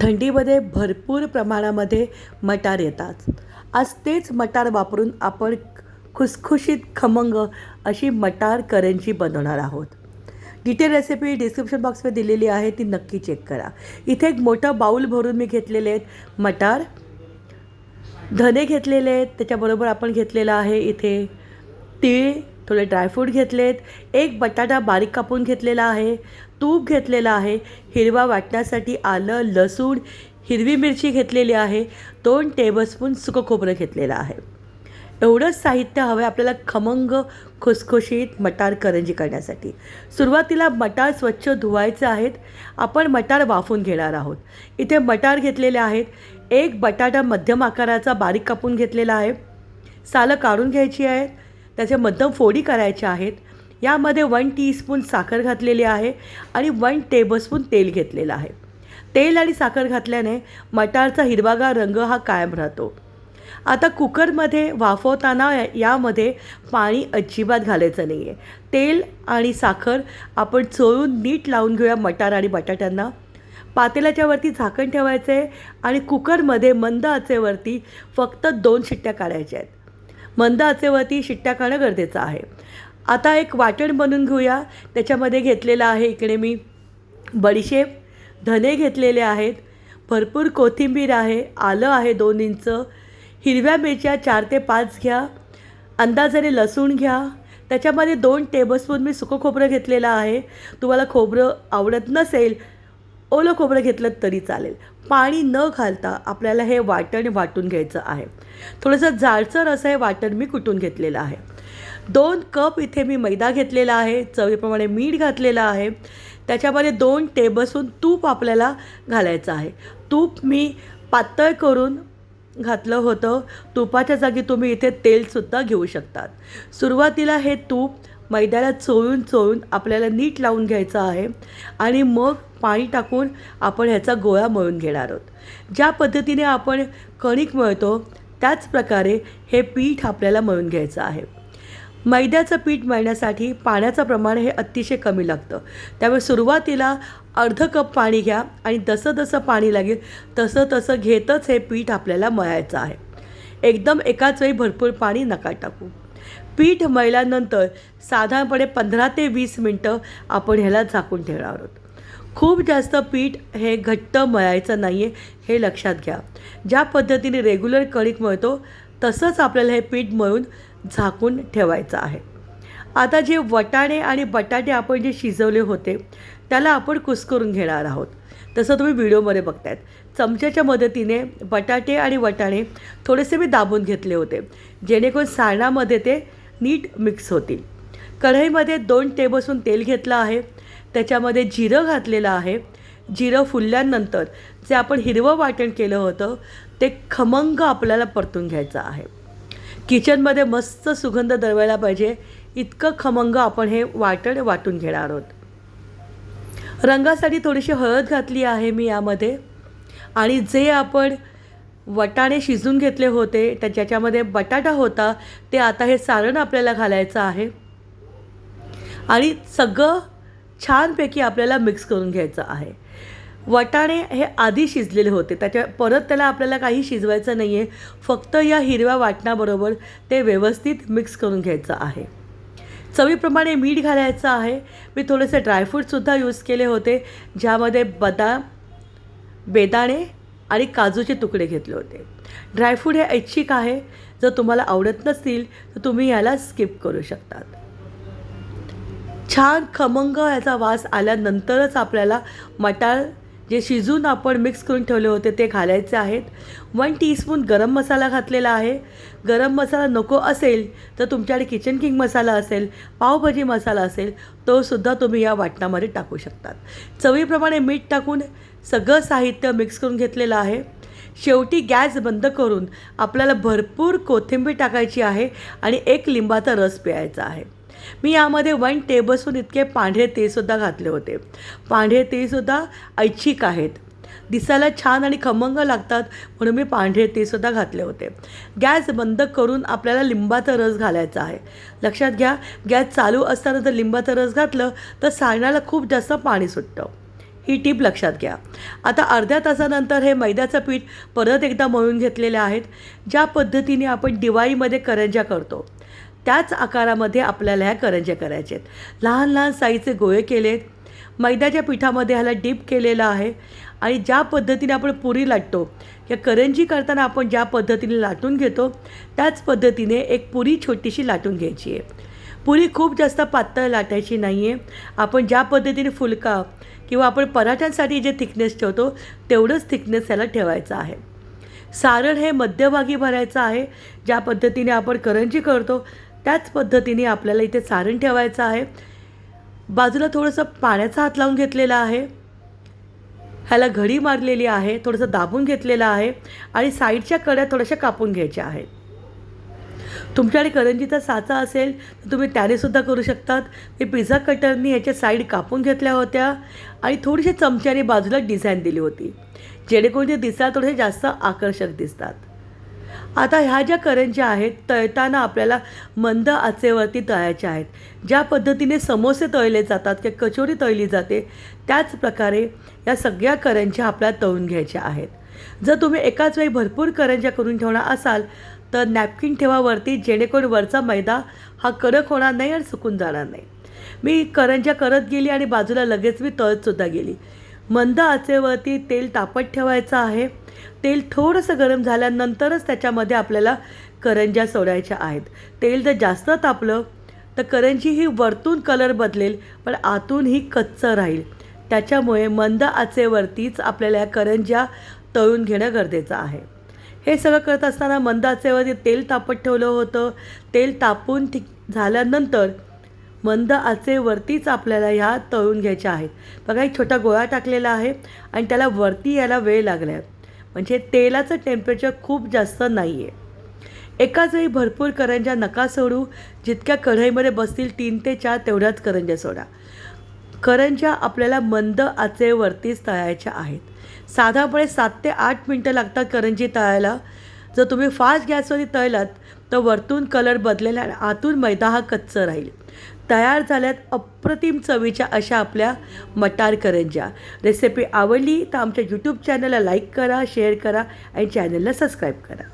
थंडीमध्ये भरपूर प्रमाणामध्ये मटार येतात. आज तेच मटार वापरून आपण खुसखुशीत खमंग अशी मटार करंजी बनवणार आहोत. डिटेल रेसिपी डिस्क्रिप्शन बॉक्समध्ये दिलेली आहे ती नक्की चेक करा. इथे एक मोठं बाऊल भरून मी घेतलेले आहेत मटार. धने घेतलेले आहेत त्याच्याबरोबर आपण घेतलेलं आहे इथे तीळ थोडे ड्रायफ्रूट घेतलेत. एक बटाटा बारीक कापून घेतलेला आहे. तूप घेतलेलं आहे. हिरवा वाटण्यासाठी आलं लसूण हिरवी मिरची घेतलेली आहे. दोन टेबलस्पून सुकं खोबरं घेतलेलं आहे. एवढंच साहित्य हवं आहे आपल्याला खमंग खुसखुशीत मटार करंजी करण्यासाठी. सुरुवातीला मटार स्वच्छ धुवायचे आहेत. आपण मटार वाफून घेणार आहोत. इथे मटार घेतलेले आहेत. एक बटाटा मध्यम आकाराचा बारीक कापून घेतलेला आहे. सालं काढून घ्यायची आहेत. त्याचे मध्यम फोडी करायच्या आहेत. यामध्ये वन टीस्पून साखर घातलेली आहे आणि वन टेबलस्पून तेल घेतलेलं आहे. तेल आणि साखर घातल्याने मटारचा हिरवागार रंग हा कायम राहतो. आता कुकरमध्ये वाफवताना यामध्ये पाणी अजिबात घालायचं नाही आहे तेल आणि साखर आपण चोळून नीट लावून घेऊया मटार आणि बटाट्यांना. पातेल्याच्या वरती झाकण ठेवायचं आहे आणि कुकरमध्ये मंद आचेवरती फक्त दोन शिट्ट्या काढायच्या आहेत. मंद आचेवरती शिट्ट्या काढणं गरजेचं आहे. आता एक वाटण बनवून घेऊया. त्याच्यामध्ये घेतलेलं आहे इकडे मी बडीशेप. धने घेतलेले आहेत. भरपूर कोथिंबीर आहे. आलं आहे दोन इंच. हिरव्या मिरच्या चार ते पाच घ्या. अंदाजाने लसूण घ्या. त्याच्यामध्ये दोन टेबलस्पून मी सुकं खोबरं घेतलेलं आहे. तुम्हाला खोबरं आवडत नसेल ओलं खोबरं घेतलं तरी चालेल. पाणी न घालता आपल्याला हे वाटण वाटून घ्यायचं आहे. थोडंसं जाडसर असं हे वाटण मी कुटून घेतलेलं आहे. दोन कप इथे मी मैदा घेतलेला आहे चवीप्रमाणे मीठ घातलेलं आहे. त्याच्यामध्ये दोन टेबलस्पून तूप आपल्याला घालायचं आहे. तूप मी पातळ करून घातलं होतं. तुपाच्या जागी तुम्ही इथे तेलसुद्धा घेऊ शकतात. सुरुवातीला हे तूप मैद्याला चोळून चोळून आपल्याला नीट लावून घ्यायचं आहे आणि मग पाणी टाकून आपण ह्याचा गोळा मळून घेणार आहोत. ज्या पद्धतीने आपण कणिक मळतो त्याच प्रकारे हे पीठ आपल्याला मळून घ्यायचं आहे. मैद्याचं पीठ मळण्यासाठी पाण्याचं प्रमाण हे अतिशय कमी लागतं. त्यामुळे सुरुवातीला अर्ध कप पाणी घ्या आणि जसं जसं पाणी लागेल तसं तसं घेतच हे पीठ आपल्याला मळायचं आहे. एकदम एकाच वेळी भरपूर पाणी नका टाकू. पीठ मळल्यानंतर साधारणपणे पंधरा ते वीस मिनटं आपण ह्याला झाकून ठेवणार आहोत. खूप जास्त पीठ हे घट्ट मळायचं नाही आहे हे लक्षात घ्या. ज्या पद्धतीने रेग्युलर कणिक मळतो तसंच आपल्याला हे पीठ मळून झाकून ठेवायचं आहे. आता जे वटाणे आणि बटाटे आपण जे शिजवले होते त्याला आपण कुस्करून घेणार आहोत. तसं तुम्ही व्हिडिओमध्ये बघतायत. चमच्याच्या मदतीने बटाटे आणि वटाणे थोडेसे मी दाबून घेतले होते जेणेकरून सारणामध्ये ते नीट मिक्स होतील. कढईमध्ये दोन टेबलस्पून तेल घेतलं आहे. त्याच्यामध्ये जिरं घातलेलं आहे. जिरं फुलल्यानंतर जे आपण हिरवं वाटण केलं होतं ते खमंग आपल्याला परतून घ्यायचं आहे. किचनमध्ये मस्त सुगंध दरवायला पाहिजे. इतकं खमंग आपण हे वाटण वाटून घेणार आहोत. रंगासाठी थोडीशी हळद घातली आहे मी यामध्ये. आणि जे आपण वटाणे शिजून घेतले होते त्या ज्याच्यामध्ये बटाटा होता ते आता हे सारण आपल्याला घालायचं आहे. आणि सगळं छानपैकी आपल्याला मिक्स करून घ्यायचं आहे. वटाणे हे आधी शिजलेले होते. त्याच्या परत त्याला आपल्याला काही शिजवायचं नाही आहे फक्त या हिरव्या वाटणाबरोबर ते व्यवस्थित मिक्स करून घ्यायचं आहे. चवीप्रमाणे मीठ घालायचं आहे. मी थोडेसे ड्रायफ्रूटसुद्धा यूज केले होते ज्यामध्ये बदाम बेदाणे आणि काजूचे तुकडे घेतले होते. ड्रायफ्रूट हे ऐच्छिक आहे. जर तुम्हाला आवडत नसतील तर तुम्ही याला स्किप करू शकतात. छान खमंग याचा वास आल्यानंतरच आपल्याला मटार जे शिजून आपण मिक्स करून ठेवले होते ते घालायचे आहेत. वन टीस्पून गरम मसाला घातलेला आहे. गरम मसाला नको असेल तर तुमच्याकडे किचन किंग मसाला असेल पावभाजी मसाला असेल तोसुद्धा तुम्ही या वाटणामध्ये टाकू शकतात. चवीप्रमाणे मीठ टाकून सगळं साहित्य मिक्स करून घेतलेलं आहे. शेवटी गॅस बंद करून आपल्याला भरपूर कोथिंबीर टाकायची आहे आणि एक लिंबाचा रस प्यायचा आहे. मी यामध्ये वन टेबलस्पून इतके पांढरे तेलसुद्धा घातले होते. पांढरे तेलसुद्धा ऐच्छिक आहेत. दिसायला छान आणि खमंग लागतात म्हणून मी पांढरे तेलसुद्धा घातले होते. गॅस बंद करून आपल्याला लिंबाचा रस घालायचा आहे. लक्षात घ्या गॅस चालू असताना जर लिंबाचा रस घातलं तर सारण्याला खूप जास्त पाणी सुटतं. ही टीप लक्षात घ्या. आता अर्ध्या तासानंतर हे मैद्याचं पीठ परत एकदा मळून घेतलेले आहेत. ज्या पद्धतीने आपण दिवाळीमध्ये करंज्या करतो. त्याच आकारामध्ये आपल्याला ह्या करंज्या करायच्या आहेत. लहान लहान साईजचे गोळे केलेत. मैद्याच्या पिठामध्ये ह्याला डीप केलेलं आहे. आणि ज्या पद्धतीने आपण पुरी लाटतो या करंजी करताना आपण ज्या पद्धतीने लाटून घेतो त्याच पद्धतीने एक पुरी छोटीशी लाटून घ्यायची आहे. पुरी खूप जास्त पातळ लाटायची नाही आहे आपण ज्या पद्धतीने फुलका किंवा आपण पराठ्यांसाठी जे थिकनेस ठेवतो तेवढंच थिकनेस याला ठेवायचं आहे. सारण हे मध्यभागी भरायचं आहे. ज्या पद्धतीने आपण करंजी करतो त्याच पद्धतीने आपल्याला इथे सारण ठेवायचं आहे. बाजूला थोडंसं पाण्याचा हात लावून घेतलेला आहे. ह्याला घडी मारलेली आहे थोडंसं दाबून घेतलेलं आहे आणि साईडच्या कड्या थोड्याशा कापून घ्यायच्या आहेत. तुमच्याकडे करंजीचा साचा असेल तर तुम्ही त्यानेसुद्धा करू शकतात. मी पिझ्झा कटरनी ह्याच्या साईड कापून घेतल्या होत्या आणि थोडीशी चमच्याने बाजूला डिझाईन दिली होती. जेणेकरून ते दिसायला थोडेसे जास्त आकर्षक दिसतात. आता ह्या ज्या करंज्या आहेत तळताना आपल्याला मंद आचेवरती तळायच्या आहेत. ज्या पद्धतीने समोसे तळले जातात किंवा कचोरी तळली जाते त्याच प्रकारे या सगळ्या करंज्या आपल्याला तळून घ्यायच्या आहेत. जर तुम्ही एकाच वेळी भरपूर करंज्या करून ठेवणार असाल तर नॅपकिन ठेवावरती जेणेकरून वरचा मैदा हा कडक होणार नाही आणि सुकून जाणार नाही. मी करंज्या करत गेली आणि बाजूला लगेच मी तळतसुद्धा गेली. मंद आचेवरती तेल तापत ठेवायचं आहे. तेल थोडंसं गरम झाल्यानंतरच त्याच्यामध्ये आपल्याला करंज्या सोडायच्या आहेत. तेल जर जास्त तापलं तर करंजी ही वरतून कलर बदलेल पण आतून ही कच्चं राहील. त्याच्यामुळे मंद आचेवरतीच आपल्याला या करंज्या तळून घेणं गरजेचं आहे. हे सगळं करत असताना मंद आचेवरती तेल तापत ठेवलं होतं. तेल तापून ठीक झाल्यानंतर मंद आचेवरतीच आपल्याला ह्या तळून घ्यायच्या आहेत. बघा एक छोटा गोळा टाकलेला आहे आणि त्याला वरती यायला वेळ लागला आहे म्हणजे तेलाचं टेम्परेचर खूप जास्त नाही आहे एकाच वेळी भरपूर करंज्या नका सोडू जितक्या कढईमध्ये बसतील तीन ते चार तेवढ्याच करंज्या सोडा. करंज्या आपल्याला मंद आचेवरतीच तळायच्या आहेत. साधारणपणे सात ते आठ मिनटं लागतात करंजी तळायला. जर तुम्ही फास्ट गॅसवरती तळलात तर वरतून कलर बदलेला आणि आतून मैदा हा कच्चं राहील. तयार झाल्यात अप्रतिम चवीच्या अशा आपल्या मटार करंज्या. रेसिपी आवडली तर आमच्या यूट्यूब चॅनलला लाईक करा शेअर करा आणि चॅनलला सबस्क्राईब करा.